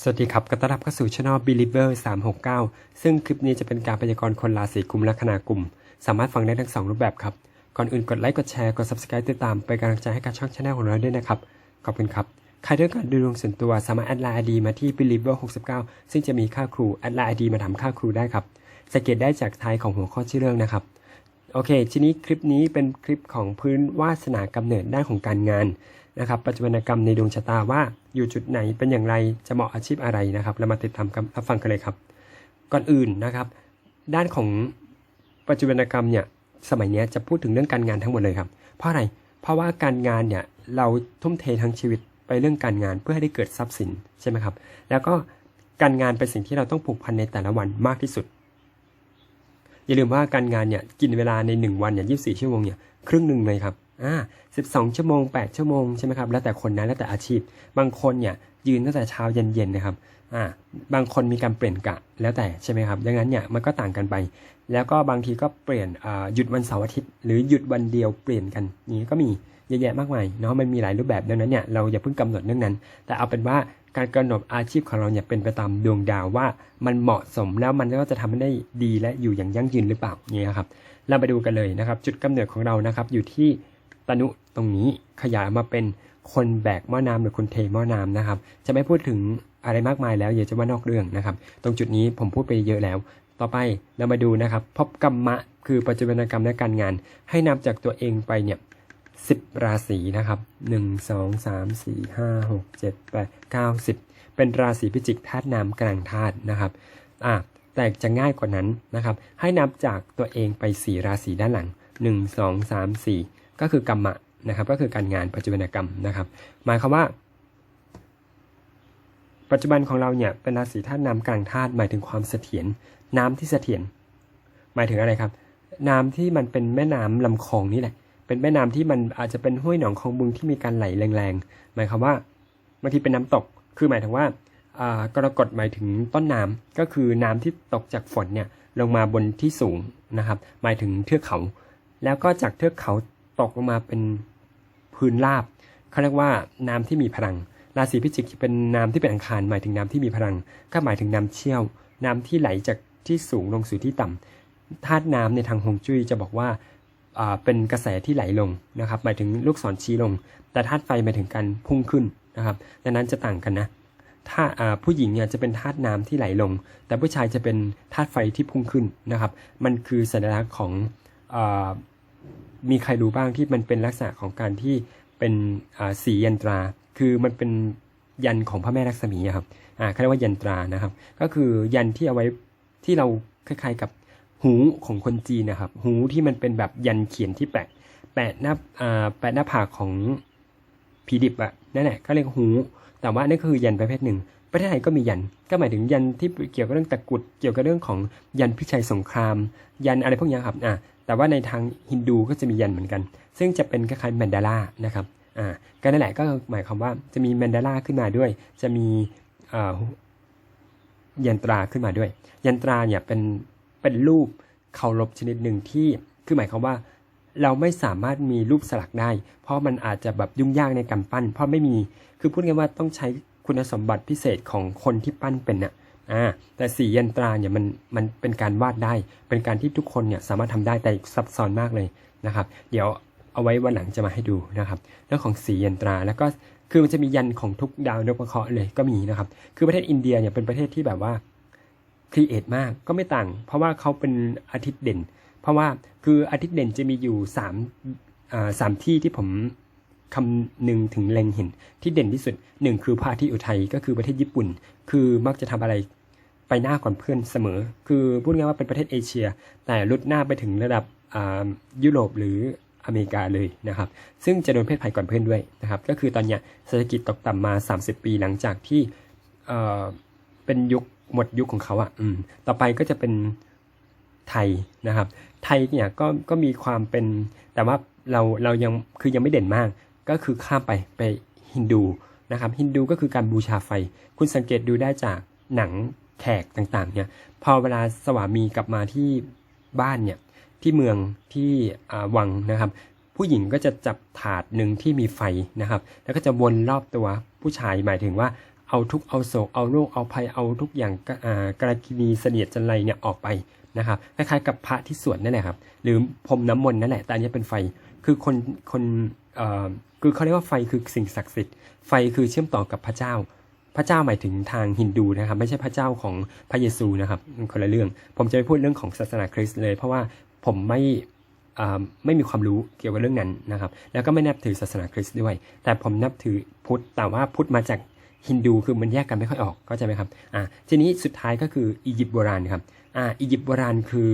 สวัสดีครับก็ต้อนรับเข้าสู่ช่อง Believer 369 ซึ่งคลิปนี้จะเป็นการพยากรณ์คนราศีกุมละคณากลุ่มสามารถฟังได้ทั้งสองรูปแบบครับ ก่อนอื่นกดไลค์ กดแชร์ กด Subscribe ติดตามเป็นกำลังใจให้กับช่องชาแนลของเราด้วยนะครับ ขอบคุณครับ ใครต้องการดูดวงส่วนตัวสามารถแอดไลน์ ID มาที่ Believer 69 ซึ่งจะมีค่าครูแอดไลน์ ID มาถามค่าครูได้ครับสังเกตได้จากท้ายของหัวข้อชื่อเรื่องนะครับโอเค ทีนี้คลิปนี้เป็นคลิปของพื้นวาสนากำเนิดด้านของการงาน นะครับปัจจุบันกรรมในดวงชะตาว่าอยู่จุดไหนเป็นอย่างไรจะเหมาะอาชีพอะไรนะครับ เรามาติดตามกันรับฟังกันเลยครับ ก่อนอื่นนะครับ ด้านของปัจจุบันกรรมเนี่ยสมัยนี้จะพูดถึงเรื่องการงานทั้งหมดเลยครับ เพราะอะไรเพราะว่าการงานเนี่ยเราทุ่มเททั้งชีวิตไปเรื่องการงานเพื่อให้ได้เกิดทรัพย์สินใช่ไหมครับ แล้วก็การงานเป็นสิ่งที่เราต้องผูกพันในแต่ละวันมากที่สุด อย่าลืมว่าการงานเนี่ยกินเวลาใน 1 วันเนี่ย24ชั่วโมงเนี่ยครึ่งหนึ่งเลยครับ อ่า12ชั่วโมง8ชั่วโมงใช่ไหมครับ แล้วแต่คนนะ แล้วแต่อาชีพ บางคนเนี่ยยืนตั้งแต่เช้าเย็นๆนะครับ อ่า บางคนมีการเปลี่ยนกะ แล้วแต่ใช่ไหมครับ ดังนั้นเนี่ยมันก็ต่างกันไป แล้วก็บางทีก็เปลี่ยนอ่าหยุดวันเสาร์อาทิตย์ หรือหยุดวันเดียวเปลี่ยนกันอย่างนี้ก็มีเยอะแยะมากมายเนาะ มันมีหลายรูปแบบดังนั้นเนี่ยเราอย่าเพิ่งกำหนดเรื่องนั้น แต่เอาเป็นว่าการกำหนดอาชีพของเราเนี่ยเป็นไปตามดวงดาวว่ามันเหมาะสมแล้วมันก็จะทำให้ได้ดีและอยู่อย่างยั่งยืนหรือเปล่าเนี่ยครับ เราไปดูกันเลยนะครับ จุดกำเนิดของเรานะครับอยู่ที่ ตนุตรงนี้ขยายมาเป็นคนแบกหม้อน้ำหรือคนเทหม้อน้ำนะครับ จะไม่พูดถึงอะไรมากมายแล้วอย่าจะว่านอกเรื่องนะครับ ตรงจุดนี้ผมพูดไปเยอะแล้ว ต่อไปเรามาดูนะครับ พบกรรมะ คือปัจจุบันกรรมและการงาน ให้นับจากตัวเองไปเนี่ยสิบราศีนะครับหนึ่งสองสามสี่ห้าหกเจ็ดแปดเก้าสิบเป็นราศีพิจิกธาตุน้ำกลางธาตุนะครับอะแต่จะง่ายกว่านั้นนะครับ ให้นับจากตัวเองไป4ราศีด้านหลัง1 2 3 4 ก็คือกรรมะนะครับ ก็คือการงานปัจจุบันกรรมนะครับ หมายความว่า ปัจจุบันของเราเนี่ยเป็นราศีธาตุน้ำกลางธาตุหมายถึงความเสถียรน้ำที่เสถียรหมายถึงอะไรครับ น้ำที่มันเป็นแม่น้ำลำคลองนี่แหละ เป็นแม่น้ำที่มันอาจจะเป็นห้วยหนองคลองบึงที่มีการไหลแรงๆ หมายความว่าบางทีเป็นน้ำตก คือหมายถึงว่ากรกฎหมายถึงต้นน้ำก็คือน้ำที่ตกจากฝนเนี่ยลงมาบนที่สูงนะครับ หมายถึงเทือกเขา แล้วก็จากเทือกเขา ตกลงมาเป็นพื้นราบเขาเรียกว่าน้ำที่มีพลัง ราศีพิจิกเป็นน้ำที่เป็นอังคารหมายถึงน้ำที่มีพลัง ก็หมายถึงน้ำเชี่ยว น้ำที่ไหลจากที่สูงลงสู่ที่ต่ำธาตุน้ำในทางฮวงจุ้ยจะบอกว่าเป็นกระแสที่ไหลลงนะครับ หมายถึงลูกศรชี้ลง แต่ธาตุไฟหมายถึงการพุ่งขึ้นนะครับดังนั้นจะต่างกันนะถ้าผู้หญิงเนี่ยจะเป็นธาตุน้ำที่ไหลลง แต่ผู้ชายจะเป็นธาตุไฟที่พุ่งขึ้นนะครับ มันคือสัญลักษณ์ของ มีใครรู้บ้างที่มันเป็นลักษณะของการที่เป็นอ่าสียันตรา คือมันเป็นยันของพระแม่ลักษมีอะครับอ่าเขาเรียกว่ายันตรานะครับ ก็คือยันที่เอาไว้ที่เราคล้ายๆกับหูของคนจีนนะครับ หูที่มันเป็นแบบยันเขียนที่แปะ แปะหน้าอ่าแปะหน้าผากของผีดิบอะนั่นแหละเขาเรียกหู แต่ว่านั่นคือยันประเภทหนึ่ง ประเทศไทยก็มียัน ก็หมายถึงยันที่เกี่ยวกับเรื่องตะกุด เกี่ยวกับเรื่องของยันพิชัยสงคราม ยันอะไรพวกนี้ครับ อ่า แต่ว่าในทางฮินดูก็จะมียันเหมือนกัน ซึ่งจะเป็นคล้ายๆแมนดาร่านะครับอ่าก็นั่นแหละก็หมายความว่าจะมีแมนดาร่าขึ้นมาด้วย จะมีอ่ายันตราขึ้นมาด้วย ยันตราเนี่ยเป็นเป็นรูปเคารพชนิดหนึ่งที่คือหมายความว่าเราไม่สามารถมีรูปสลักได้ เพราะมันอาจจะแบบยุ่งยากในการปั้น เพราะไม่มี คือพูดง่ายๆว่าต้องใช้คุณสมบัติพิเศษของคนที่ปั้นเป็นน่ะ อ่าแต่สียันตราเนี่ยมันมันเป็นการวาดได้ เป็นการที่ทุกคนเนี่ยสามารถทำได้แต่ซับซ้อนมากเลยนะครับ เดี๋ยวเอาไว้วันหลังจะมาให้ดูนะครับ เรื่องของสียันตราแล้วก็คือมันจะมียันของทุกดาวนพเคราะห์เลยก็มีนะครับ คือประเทศอินเดียเนี่ยเป็นประเทศที่แบบว่าครีเอทมากก็ไม่ต่าง เพราะว่าเขาเป็นอาทิตย์เด่น เพราะว่าคืออาทิตย์เด่นจะมีอยู่สามอ่าสามที่ที่ผมคำหนึ่งถึงเล็งเห็นที่เด่นที่สุดหนึ่งคือพระอาทิตย์อุทัยก็คือประเทศญี่ปุ่น คือมักจะทำอะไร ไปหน้าก่อนเพื่อนเสมอ คือพูดง่ายว่าเป็นประเทศเอเชีย แต่ลุดหน้าไปถึงระดับยุโรปหรืออเมริกาเลยนะครับ ซึ่งจะโดนเพศภัยก่อนเพื่อนด้วยนะครับ ก็คือตอนเนี้ยเศรษฐกิจตกต่ำมา 30 ปีหลังจากที่เเป็นยุคหมดยุคของเขาอะ่ะต่อไปก็จะเป็นไทยนะครับ ไทยเนี่ยก็ก็มีความเป็น แต่ว่าเราเรายังคือยังไม่เด่นมาก ก็คือข้ามไปไปฮินดูนะครับ ฮินดูก็คือการบูชาไฟ คุณสังเกตดูได้จากหนัง แขกต่างๆ เนี่ยพอเวลาสวามีกลับมาที่บ้านเนี่ยที่เมืองที่วังนะครับ ผู้หญิงก็จะจับถาดหนึ่งที่มีไฟนะครับ แล้วก็จะวนรอบตัวผู้ชายหมายถึงว่าเอาทุกเอาโศกเอาโรคเอาภัยเอาทุกอย่างกอ่ากระกินีเสนียดจันไรเนี่ยออกไปนะครับคล้ายๆกับพระที่สวดนั่นแหละครับ หรือพรมน้ำมนต์นั่นแหละแต่อันนี้เป็นไฟคือคนคนคือเขาเรียกว่าไฟคือสิ่งศักดิ์สิทธิ์ไฟคือเชื่อมต่อกับพระเจ้า พระเจ้าหมายถึงทางฮินดูนะครับ ไม่ใช่พระเจ้าของพระเยซูนะครับคนละเรื่อง ผมจะไม่พูดเรื่องของศาสนาคริสต์เลย เพราะว่าผมไม่ไม่มีความรู้เกี่ยวกับเรื่องนั้นนะครับ แล้วก็ไม่นับถือศาสนาคริสต์ด้วย แต่ผมนับถือพุทธ แต่ว่าพุทธมาจากฮินดูคือมันแยกกันไม่ค่อยออกเข้าใจไหมครับอ่าทีนี้สุดท้ายก็คืออียิปต์โบราณครับอ่าอียิปต์โบราณคือ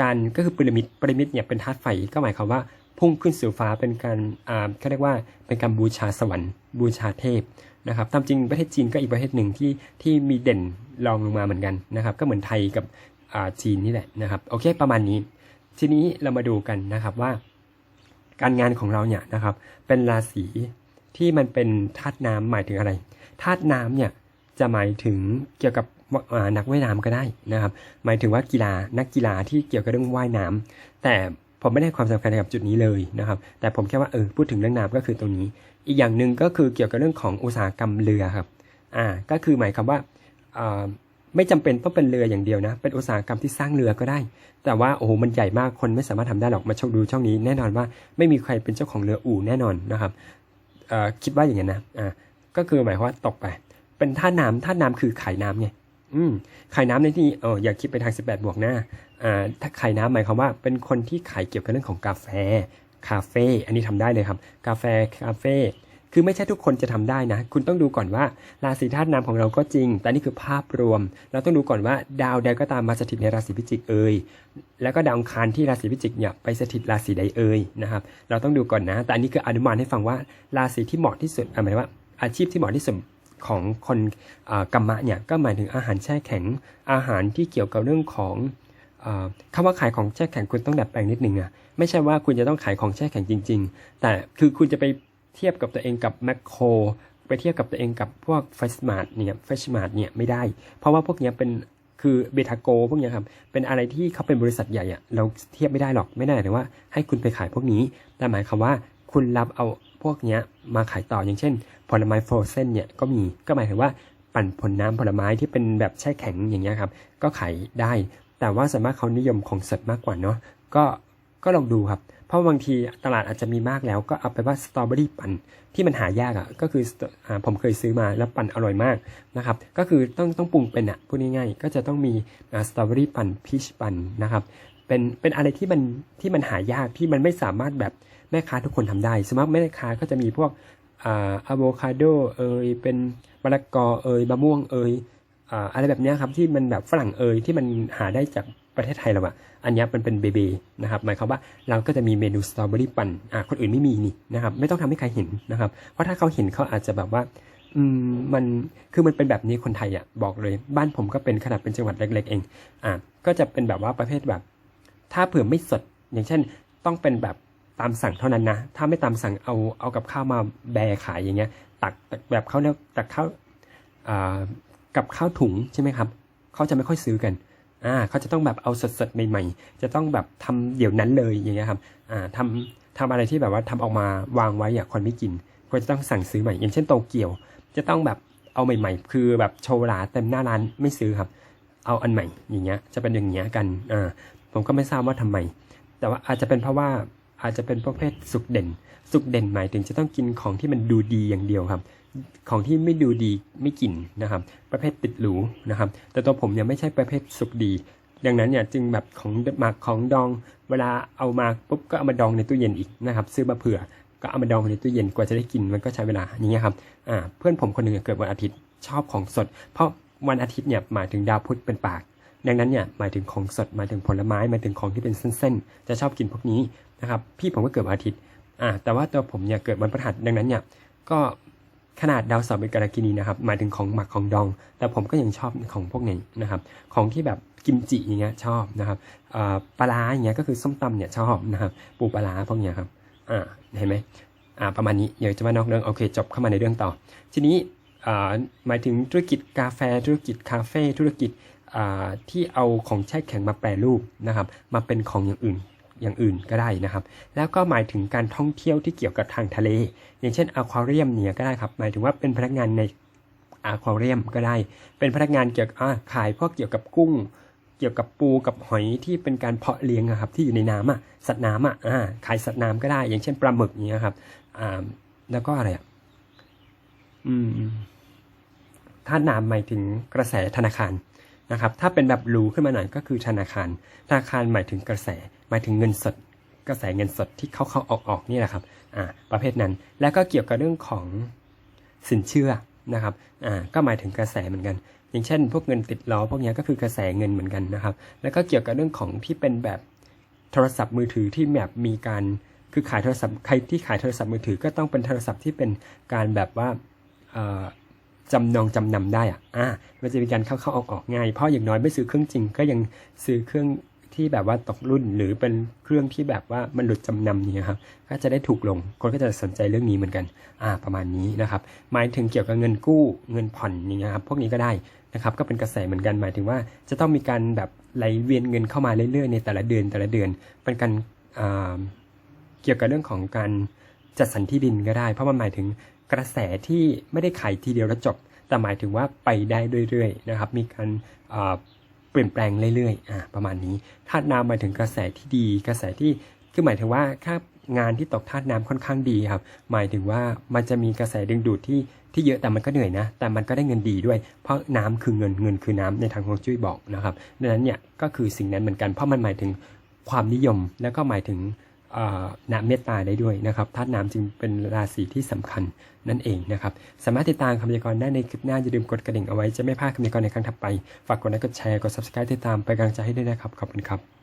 การก็คือพีระมิดพีระมิดเนี่ยเป็นธาตุไฟก็หมายความว่าพุ่งขึ้นสู่ฟ้าเป็นการอ่าเขาเรียกว่าเป็นการบูชาสวรรค์ บูชาเทพ นะครับตามจริงประเทศจีนก็อีกประเทศหนึ่งที่ที่มีเด่นรองลงมาเหมือนกันนะครับก็เหมือนไทยกับอ่าจีนนี่แหละนะครับโอเคประมาณนี้ ทีนี้เรามาดูกันนะครับว่า การงานของเราเนี่ยนะครับเป็นราศีที่มันเป็นธาตุน้ำหมายถึงอะไรธาตุน้ำเนี่ยจะหมายถึงเกี่ยวกับอ่านักว่ายน้ำก็ได้นะครับ หมายถึงว่ากีฬานักกีฬาที่เกี่ยวกับเรื่องว่ายน้ำแต่ ผมไม่ได้ความสำคัญกับจุดนี้เลยนะครับ แต่ผมแค่ว่าเออพูดถึงเรื่องน้ำก็คือตรงนี้ อีกอย่างหนึ่งก็คือเกี่ยวกับเรื่องของอุตสาหกรรมเรือครับอ่าก็คือหมายความว่าไม่จำเป็นต้องเป็นเรืออย่างเดียวนะ เป็นอุตสาหกรรมที่สร้างเรือก็ได้ แต่ว่าโอ้โหมันใหญ่มากคนไม่สามารถทำได้หรอกมาชมดูช่องนี้แน่นอนว่าไม่มีใครเป็นเจ้าของเรืออู่แน่นอนนะครับคิดว่าอย่างนั้นนะอ่าก็คือหมายความว่าตกไป เป็นท่าน้ำท่าน้ำคือขายน้ำไงอืมขายน้ำในที่นี้เอออย่าคิดไปทาง 18 บวกหน้า ถ้าขายน้ำหมายความว่าเป็นคนที่ขายเกี่ยวกับเรื่องของกาแฟ คาเฟ่ อันนี้ทำได้เลยครับ กาแฟ คาเฟ่ คือไม่ใช่ทุกคนจะทำได้นะ คุณต้องดูก่อนว่าราศีธาตุน้ำของเราก็จริง แต่นี่คือภาพรวม เราต้องดูก่อนว่าดาวใดก็ตามมาสถิตในราศีพิจิกเอ่ย แล้วก็ดาวอังคารที่ราศีพิจิกเนี่ยไปสถิตราศีใดเอ่ยนะครับ เราต้องดูก่อนนะ แต่อันนี้คืออนุมานให้ฟังว่าราศีที่เหมาะที่สุดหมายว่าอาชีพที่เหมาะที่สุดของคนกรรมะเนี่ย ก็หมายถึงอาหารแช่แข็ง อาหารที่เกี่ยวกับเรื่องของ คำว่าขายของแช่แข็งคุณต้องดัดแปลงนิดนึงอะไม่ใช่ว่าคุณจะต้องขายของแช่แข็งจริง ๆ แต่คือคุณจะไปเทียบกับตัวเองกับแมคโครไปเทียบกับตัวเองกับพวกเฟสมาร์ทเนี่ยเฟสมาร์ทเนี่ยไม่ได้ เพราะว่าพวกนี้เป็นคือเบทาโกพวกนี้ครับเป็นอะไรที่เขาเป็นบริษัทใหญ่อะเราเทียบไม่ได้หรอกไม่ได้แต่ว่า ให้คุณไปขายพวกนี้ แต่หมายความว่าคุณรับเอาพวกนี้มาขายต่ออย่างเช่น ผลไม้โฟรเซนเนี่ยก็มีก็หมายถึงว่าปั่นผลน้ำผลไม้ที่เป็นแบบแช่แข็งอย่างเงี้ยครับก็ขายได้ แต่ว่าส่วนมากเขานิยมของสดมากกว่าเนาะก็ก็ลองดูครับ เพราะบางทีตลาดอาจจะมีมากแล้วก็เอาไปว่าสตรอเบอรี่ปั่นที่มันหายากอะ่ะก็คืออ่าผมเคยซื้อมาแล้วปั่นอร่อยมากนะครับก็คือต้องต้องปรุงเป็นอะ่ะพูดง่ายๆก็จะต้องมีสตรอเบอรี่ปั่นพีชปั่นนะครับเป็นเป็นอะไรที่มันที่มันหายากที่มันไม่สามารถแบบแม่ค้าทุกคนทำได้สมมติแม่ค้าก็จะมีพวกอ่าอะโวคาโดเอยเป็นมะละกอเอยมะม่วงเอย อะไรแบบนี้ครับที่มันแบบฝรั่งเอยที่มันหาได้จากประเทศไทยเราอะอันนี้มันเป็นเบเบนะครับ หมายความว่าเราก็จะมีเมนูสตรอเบอรี่ปั่นอ่าคนอื่นไม่มีนี่นะครับ ไม่ต้องทำให้ใครเห็นนะครับ เพราะถ้าเขาเห็นเขาอาจจะแบบว่า อืม มัน คือมันเป็นแบบนี้คนไทยอะบอกเลย บ้านผมก็เป็นขนาดเป็นจังหวัดเล็ก ๆ เอง อ่าก็จะเป็นแบบว่าประเภทแบบ ถ้าเผื่อไม่สด อย่างเช่น ต้องเป็นแบบตามสั่งเท่านั้นนะ ถ้าไม่ตามสั่งเอา เอากับข้าวมาแบขายอย่างเงี้ย ตักแบบเขาเนี่ยตักข้าว กับข้าวถุงใช่ไหมครับเขาจะไม่ค่อยซื้อกันอ่าเขาจะต้องแบบเอาสดๆใหม่ๆ จะต้องแบบทำเดี๋ยวนั้นเลยอย่างเงี้ยครับอ่าทำทำอะไรที่แบบว่าทำออกมาวางไว้อะคนไม่กินก็จะต้องสั่งซื้อใหม่ อย่างเช่นโตเกียว จะต้องแบบเอาใหม่ ๆ คือแบบโชว์หลาเต็มหน้าร้านไม่ซื้อครับ เอาอันใหม่อย่างเงี้ยจะเป็นอย่างเงี้ยกันอ่าผมก็ไม่ทราบว่าทำไม แต่ว่าอาจจะเป็นเพราะว่าอาจจะเป็นประเภทสุกเด่น สุกเด่นหมายถึงจะต้องกินของที่มันดูดีอย่างเดียวครับ ของที่ไม่ดูดีไม่กลิ่นนะครับ ประเภทติดหรูนะครับ แต่ตัวผมเนี่ยไม่ใช่ประเภทสุกดี ดังนั้นเนี่ยจึงแบบของหมักของดอง เวลาเอามาปุ๊บก็เอามาดองในตู้เย็นอีกนะครับซื้อมาเผื่อก็เอามาดองในตู้เย็นกว่าจะได้กินมันก็ใช้เวลาอย่างเงี้ยครับอ่าเพื่อนผมคนหนึ่งเกิดวันอาทิตย์ชอบของสด เพราะวันอาทิตย์เนี่ยหมายถึงดาวพุธเป็นปาก ดังนั้นเนี่ยหมายถึงของสดหมายถึงผลไม้หมายถึงของที่เป็นเส้นๆ จะชอบกินพวกนี้นะครับพี่ผมก็เกิดวันอาทิตย์อ่าแต่ว่าตัวผมเนี่ยเกิดวันพฤหัสดังนั้นเนี่ยก็ ขนาดดาวเสาร์เป็นกรกินีนะครับหมายถึงของหมักของดอง แต่ผมก็ยังชอบของพวกนี้นะครับ ของที่แบบกิมจิอย่างเงี้ยชอบนะครับปลาร้าอย่างเงี้ยก็คือส้มตำเนี่ยชอบนะครับ ปูปลาร้าพวกเนี้ยครับอ่าเห็นไหมอ่าประมาณนี้เดี๋ยวจะมานอกเรื่องโอเค จบเข้ามาในเรื่องต่อ ทีนี้อ่าหมายถึงธุรกิจกาแฟธุรกิจคาเฟ่ธุรกิจที่เอาของแช่แข็งมาแปรรูปนะครับ มาเป็นของอย่างอื่น อย่างอื่นก็ได้นะครับ แล้วก็หมายถึงการท่องเที่ยวที่เกี่ยวกับทางทะเล อย่างเช่นอควาเรียมเนี่ยก็ได้ครับ หมายถึงว่าเป็นพนักงานในอควาเรียมก็ได้ เป็นพนักงานเกี่ยวกับขายพวกเกี่ยวกับกุ้ง เกี่ยวกับปูกับหอยที่เป็นการเพาะเลี้ยงครับที่อยู่ในน้ำอะสัตว์น้ำอะขายสัตว์น้ำก็ได้ อย่างเช่นปลาหมึกอย่างเงี้ยครับอ่าแล้วก็อะไรอะอืมธาน้ำหมายถึงกระแสธนาคารนะครับ ถ้าเป็นแบบรูขึ้นมาหน่อยก็คือธนาคาร ธนาคารหมายถึงกระแสหมายถึงเงินสดกระแสเงินสดที่เข้าเข้าออกออกนี่แหละครับอ่าประเภทนั้น แล้วก็เกี่ยวกับเรื่องของสินเชื่อนะครับอ่าก็หมายถึงกระแสเหมือนกัน อย่างเช่น พวกเงินติดล้อพวกนี้ก็คือกระแสเงินเหมือนกันนะครับ แล้วก็เกี่ยวกับเรื่องของที่เป็นแบบโทรศัพท์มือถือที่แบบมีการคือขายโทรศัพท์ใครที่ขายโทรศัพท์มือถือก็ต้องเป็นโทรศัพท์ที่เป็นการแบบว่าจำนองจำนำได้อะอ่ามันจะมีการเข้าเข้าออกออกง่าย เพราะอย่างน้อยไม่ซื้อเครื่องจริงก็ยังซื้อเครื่อง ที่แบบว่าตกรุ่นหรือเป็นเครื่องที่แบบว่ามันหลุดจำนำเนี่ยครับก็จะได้ถูกลงคนก็จะสนใจเรื่องนี้เหมือนกัน อ่าประมาณนี้นะครับหมายถึงเกี่ยวกับเงินกู้เงินผ่อนอย่างเงี้ยครับพวกนี้ก็ได้นะครับก็เป็นกระแสเหมือนกันหมายถึงว่า จะต้องมีการแบบไหลเวียนเงินเข้ามาเรื่อยๆในแต่ละเดือนแต่ละเดือนเป็นการอ่าเกี่ยวกับเรื่องของการจัดสรรที่ดินก็ได้ เพราะมันหมายถึงกระแสที่ไม่ได้ขายทีเดียวแล้วจบ แต่หมายถึงว่าไปได้เรื่อยๆนะครับมีการอ่า เปลี่ยนแปลงเรื่อยๆอ่าประมาณนี้ธาตุน้ำหมายถึงกระแสที่ดี กระแสที่คือหมายถึงว่าถ้างานที่ตกธาตุน้ำค่อนข้างดีครับ หมายถึงว่ามันจะมีกระแสดึงดูดที่ที่เยอะแต่มันก็เหนื่อยนะ แต่มันก็ได้เงินดีด้วย เพราะน้ำคือเงินเงินคือน้ำในทางฮวงจุ้ยบอกนะครับดังนั้นเนี่ยก็คือสิ่งนั้นเหมือนกันเพราะมันหมายถึงความนิยมแล้วก็หมายถึง น้ำเมตตาได้ด้วยนะครับธาตุน้ำจึงเป็นราศีที่สำคัญนั่นเองนะครับ สามารถติดตามคำพยากรณ์ได้ในคลิปหน้าอย่าลืมกดกระดิ่งเอาไว้จะไม่พลาดคำพยากรณ์ในครั้งถัดไป ฝากกดไลค์กดแชร์กด subscribe ติดตามไปกำลังใจให้ด้วยนะครับขอบคุณครับ